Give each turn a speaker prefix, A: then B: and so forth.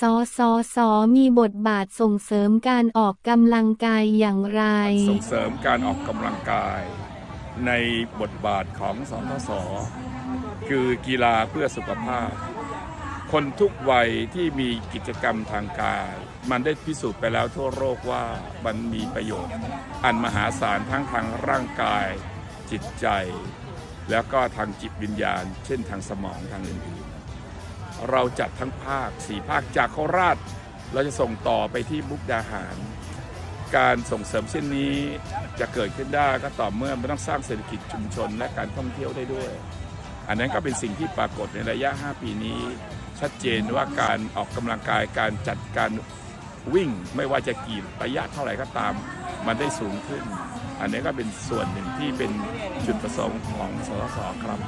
A: สสส มีบทบาทส่งเสริมการออกกำลังกายอย่างไร
B: ส่งเสริมการออกกำลังกาย ในบทบาทของสทศคือกีฬาเพื่อสุขภาพ คนทุกวัยที่มีกิจกรรมทางกาย มันได้พิสูจน์ไปแล้วทั่วโลกว่ามันมีประโยชน์ อันมหาศาลทั้งทางร่างกาย จิตใจ แล้วก็ทางจิตวิญญาณ เช่นทางสมองทางอื่นๆ เราจัดทั้งภาคสี่ภาคจากโคราช เราจะส่งต่อไปที่มุกดาหาร การส่งเสริมเช่นนี้จะเกิดขึ้นได้ก็ต่อเมื่อมันต้องสร้างเศรษฐกิจชุมชนและการท่องเที่ยวได้ด้วย อันนั้นก็เป็นสิ่งที่ปรากฏในระยะ 5 ปีนี้ ชัดเจนว่าการออกกำลังกายการจัดการวิ่งไม่ว่าจะกี่ระยะเท่าไหร่ก็ตาม มันได้สูงขึ้น อันนี้ก็เป็นส่วนหนึ่งที่เป็นจุดประสงค์ของสสครับ